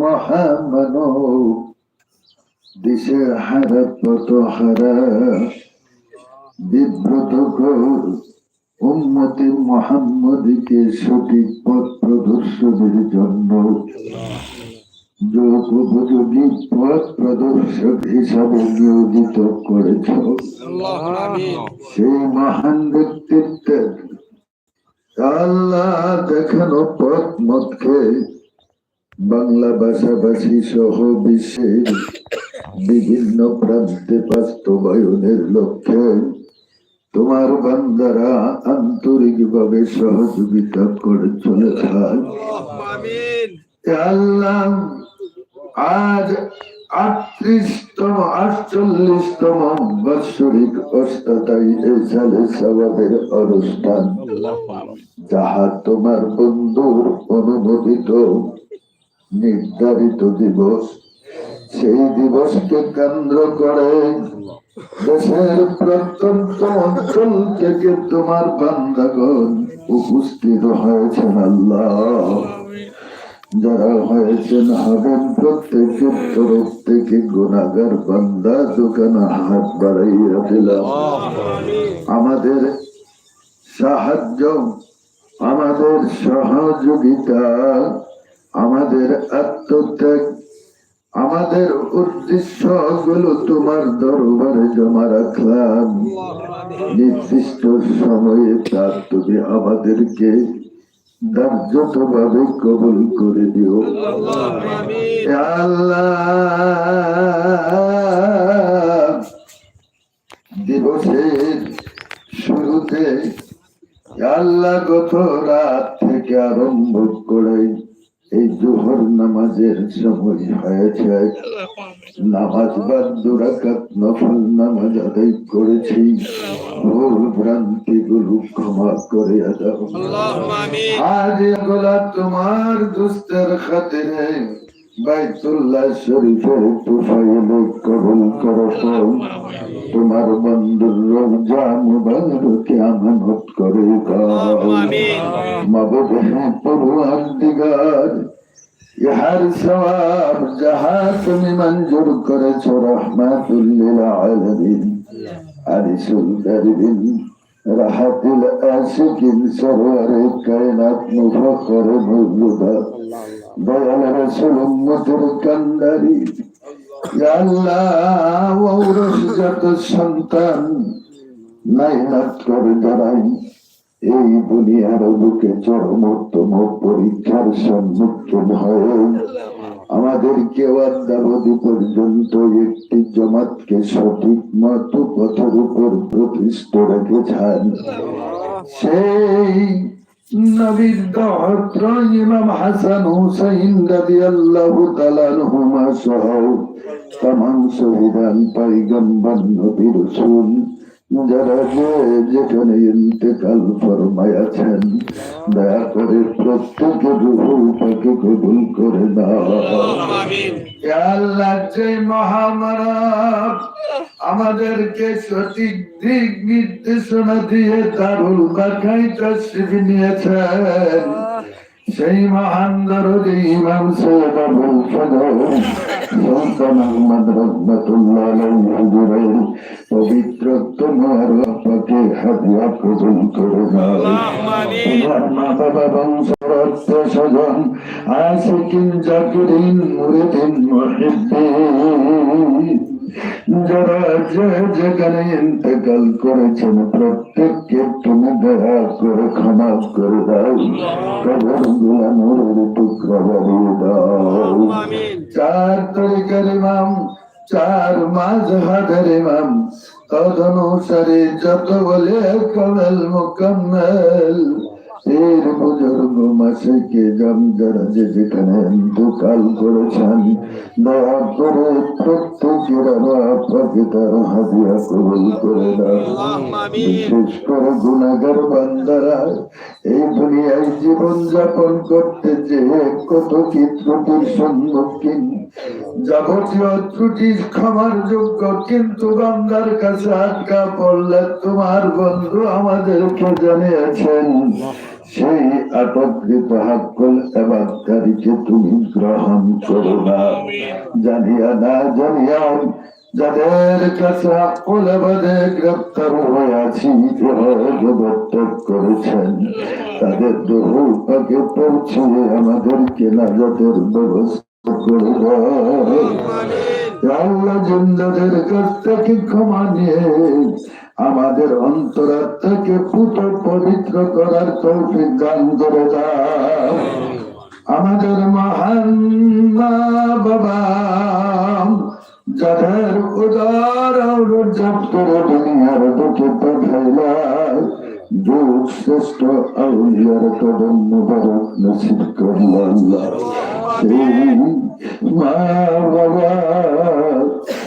মহামানব দিশে হারা পত হারা বিব্রত উম্মতে মোহাম্মদকে সঠিক পথ প্রদর্শনের জন্য। যোগ উপযোগী পথ প্রদর্শক হিসাবে নিয়োজিত করেছ। সেই মহান ব্যক্তিত্বের আল্লাহ দেখানো পথ মতকে বাংলা ভাষাভাষী সহ বিশ্বের বিভিন্ন প্রান্তে বাস্তবায়নের লক্ষ্যে তোমার বান্দারা আন্তরিকভাবে সহযোগিতা করে চলেছে। আল্লাহ আজ আটত্রিশতম আটচল্লিশতম বাৎসরিক অষ্টাতাই এই সালে সবাবের অনুষ্ঠান। যাহা তোমার বন্ধুর অনুমোদিত নির্ধারিত দিবস, সেই দিবসকে কেন্দ্র করে দেশের প্রত্যন্ত অঞ্চল থেকে তোমার বান্দাগণ উপস্থিত হয়েছেন আল্লাহ। যারা হয়েছেন হবেন প্রত্যেকের তরফ থেকে গুণাগার বান্দা, দোকানে হাত বাড়াইয়া দিলাম। আমাদের সাহায্য, আমাদের সহযোগিতা আমাদের আত্মত্যাগ, আমাদের উদ্দেশ্যগুলো তোমার দরবারে জমা রাখলাম। নির্দিষ্ট সময়ে তা তুমি আমাদেরকে ভাবে কবুল করে দিও। আল্লাহ! দিবসের শুরুতে আল্লাহ গত রাত থেকে আরম্ভ করে এই জোহর নামাজের সময় হয়েছে নামাজ বাদ দুরাকাত নফল নামাজ আদায় করেছি। ভুল ভ্রান্তি গুলো ক্ষমা করে দাও আজ এগুলা তোমার দুস্তের খাতিরে। বাইতুল্লাহ শরীফের তুফাইলে কবুল করো তোমার বন্ধুর রোজা মুবারকে আমানত করে মাবুদ হ্যাঁ পড়ুয়ার দিগার ইহার সওয়াব যাহা তুমি মঞ্জুর করেছ রহমাতুল্লিল আলামিন। আরিসুল দারিবিন রাহাতুল আশিকিন সরওয়ারে কায়নাত মুফাখর মওজুদা দয়াল রাসূল উম্মতের কান্দারি আল্লাহ ওরস সন্তান নাইনাত করে দাঁড়াই। এই দুনিয়ার বুকে চরমোত্তম পরীক্ষার সম্মুখীন হয়ে। আমাদের কেউ অদ্যাবধি পর্যন্ত একটি জমাতকে সঠিক মত পথের উপর প্রতিষ্ঠ রেখেছেন। সেই নবীর দহত্র ইমাম হাসান হুসাইন রাদিয়াল্লাহু তাআলা আনহুমা সহ তামাম শহীদান পাইগম্বর নবী রাসূল যারা যে যেখানে ইন্তেকাল ফরমায়াছেন দয়া করে প্রত্যেকে রুহুল কবুল করে দাও আল্লাহ যে মহামানব আমাদেরকে সঠিক দিক নির্দেশনা দিয়ে দারুল তশরিফ নিয়েছেন। সেই মহান দরদি ইমাম সৈয়দ আবুল ফজল সুলতান আহমদ রহমতুল্লাহ আলাইহি হুজুরের পবিত্র তোমার পাকে হাদিয়া কবুল করে দাও তোমার মা বাবা বংশরত্ব স্বজন আশিকিন জাকিরিন মুরিদিন মুহিব্বিন যারা যে যেখানে ইন্তেকাল করেছেন প্রত্যেককে তুমি দয়া করে ক্ষমা করে দাও। কবরগুলা নূরের টুকরা বাড়িয়ে দাও চার তরিকার ইমাম চার মাঝহাবের ইমাম তদনুসারে যত বলে কমল মুকম্মল এর বুজুর্গ মাসিকে গাম যারা যে যেখানে ইন্তকাল করেছেন দয়া করে প্রত্যেকের আপনাকে তার হাজিরা কবল করে দাও বিশেষ করে গুণাগার বান্দারা এই দুনিয়ায় জীবন যাপন করতে যে কত কি ত্রুটির সম্মুখীন। যাবতীয় ত্রুটি ক্ষমার যোগ্য, কিন্তু গঙ্গার কাছে আটকা পড়লে তোমার বন্ধু আমাদেরকে জানিয়েছেন সেই আটকৃত হাক্কুল এবাদকারীকে তুমি গ্রহণ করো না জানিয়া না জানিয়া যাদের কাছে এবাদে গ্রেপ্তার হয়ে আছি করেছেন তাদের দেহ পাকে পৌঁছিয়ে আমাদেরকে নাজাতের ব্যবস্থা করে দাও। আল্লাহ জিন্দাদের কাছ থেকে ক্ষমা নিয়ে আমাদের অন্তরাত্মাকে পুত পবিত্র করার তৌফিক দান করে দাও। আমাদের মহান মা বাবা, যাদের উদার করে দুনিয়ার বুকে পাঠাইলাম যুগ শ্রেষ্ঠ আউলিয়ার কদম মুবারক নসিব মা বাবা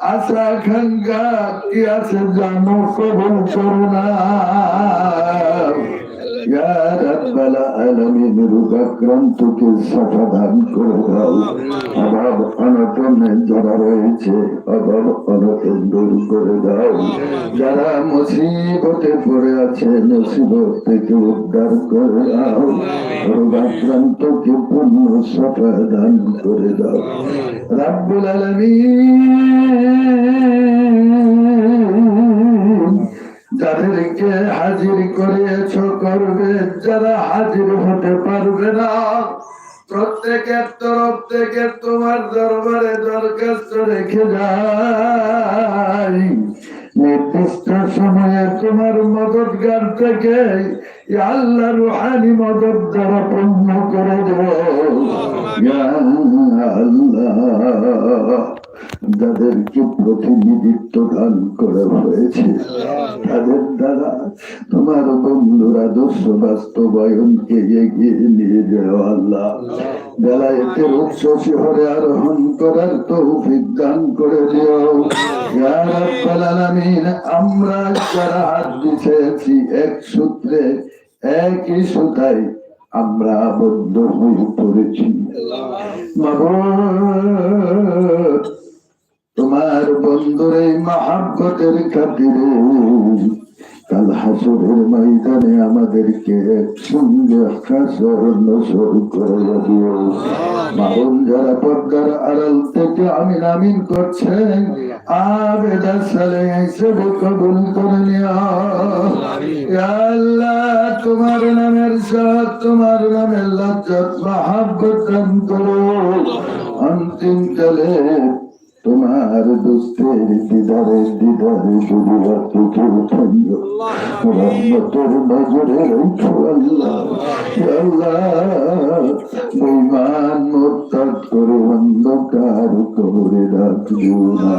আশা আকাঙ্ক্ষা কি আছে জানো কবুল করুণা রোগাক্রান্তকে সমাধান করে দাও। অভাব অনটনে যারা রয়েছে, অভাব অনটন দূর করে দাও। যারা মুসিবতে পড়ে আছে, মুসিবত থেকে উদ্ধার করে রোগাক্রান্তকে পূর্ণ সমাধান করে দাও। রাব্বুল আলামিন, যাদেরকে হাজির করিয়েছ করবে, যারা হাজির হতে পারবে না। প্রত্যেকের তরফ থেকে তোমার দরবারে দরখাস্ত রেখে যাই। নির্দিষ্ট সময়ে তোমার মদতগার থেকে আল্লাহ রুহানি মদত দ্বারা পূর্ণ করে দেব। আল্লাহ। যাদেরকে প্রতিনিধিত্ব দান করা হয়েছে? তাদের দ্বারা তোমার বন্ধুর আদর্শ বাস্তবায়নকে এগিয়ে নিয়ে যাও আল্লাহ। বেলায়েতের উচ্চ শিহরে আরোহণ করার তৌফিক দান করে দিও। রাব্বাল আলামিন আমরা যারা হাত দিয়েছি এক সূত্রে একই সুতায় আমরা আবদ্ধ হয়ে পড়েছি। তোমার বন্ধুর এই মহাব্বতের খাতিরে কাল হাসরের ময়দানে আমাদেরকে একসঙ্গে করে যারা আড়াল থেকে করছেন সালে কবুল করে আল্লাহ, তোমার নামের সাথ, তোমার নামের লজ্জত মহাব্বত অন্তিম কালে তোমার দুস্থের দিদারে দিদারে দুনিয়া থেকে উঠাইও রহমতের নজরে রেখো আল্লাহ আল্লাহ বেঈমান মুরতাদ করে অন্ধকার কবরে রাখিও না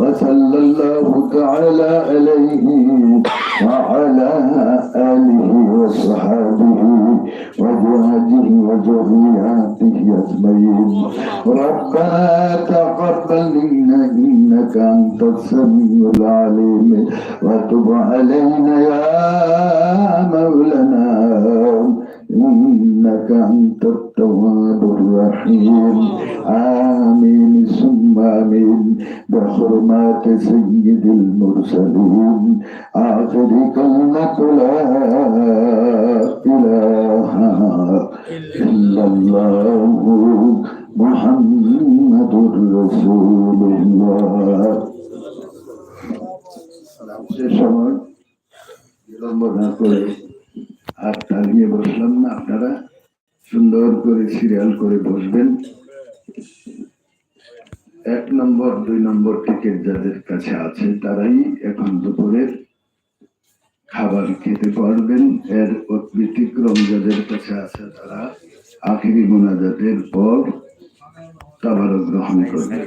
وصلى الله تعالى عليه وعلى آله وصحابه وزواجه وذرياته أجمعين ربنا تقبل منا إنك أنت السميع العليم. وتب علينا يا مولانا. إنك أنت التواب الرحيم الرحيم آمين ثم آمين بحرمات سيد المرسلين آخر كلمة لا إله إلا الله محمد رسول الله সে সময় বিলম্ব না করে করে সিরিয়াল করে বসবেন। এক নম্বর, দুই নম্বর টিকিট যাদের কাছে আছে, তারাই এখন দুপুরের খাবার খেতে পারবেন। এর ব্যতিক্রম যাদের কাছে আছে, তারা আখিরি মোনাজাতের পর তাবারও গ্রহণ করবেন।